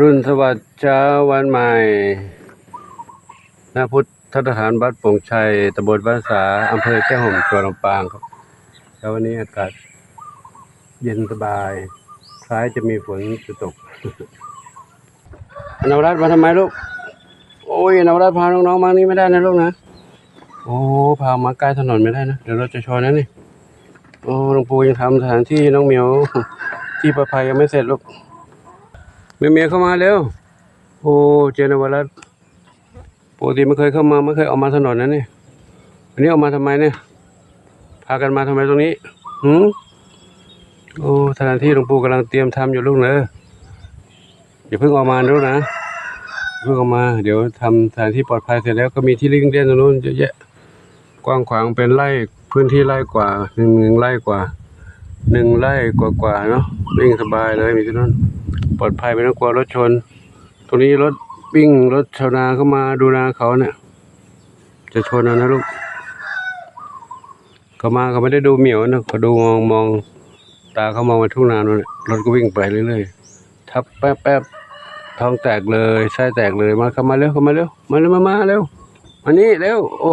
รุณสวัสดิ์เช้าวันใหม่หน้าพุทธสถานวัดปงชัยตำบลบ้านสาอำเภอแจ้ห่มจังหวัดลำปางครับเช้าวันนี้อากาศเย็นสบาย คล้ายจะมีฝนจะตกนวรัตน์มาทำไมลูก โอ้ยนวรัตน์พาน้องๆมานี่ไม่ได้นะลูกนะ โอ้พามาใกล้ถนนไม่ได้นะ เดี๋ยวเราจะชนนะนี่ โอ้หลวงปู่ยังทำสถานที่น้องเหมียว ที่ประภัยยังไม่เสร็จลูก เมียเมียเข้ามาเร็ว โอ้เจนวรัตน์ปกติไม่เคยเข้ามาไม่เคยออกมาถนนนะนี่วันนี้ออกมาทำไมเนี่ย พากันมาทำไมตรงนี้หืมโอ้สถานที่หลวงปู่กำลังเตรียมทำอยู่ลูกเนอะอย่าเพิ่งออกมาลูกนะเพิ่งออกมา เดี๋ยวทำสถานที่ปลอดภัยเสร็จแล้วก็มีที่ลิงเล่นตรงนู้นเยอะแยะกว้างขวางเป็นไร่พื้นที่ไร่กว่าหนึ่งไร่กว่าหนึ่งไร่กว่ากว่าๆเนาะวิ่งสบายเลยมีที่นั่น ปลอดภัยไม่ต้องกลัวรถชน ตรงนี้รถวิ่งรถชาวนาเข้ามาดูนาเขาเนี่ย จะชนเอานะลูกเขามาเขาไม่ได้ดูเหมียวนะเขาดูมองมองตาเขามองไปทุ่งนาโน่นน่ะรถก็วิ่งไปเรื่อยๆทับแป๊บแป๊บท้องแตกเลยไส้แตกเลยมาเข้ามาเร็วเข้ามาเร็วมาเร็วมามาเร็วมานี่เร็วโอ้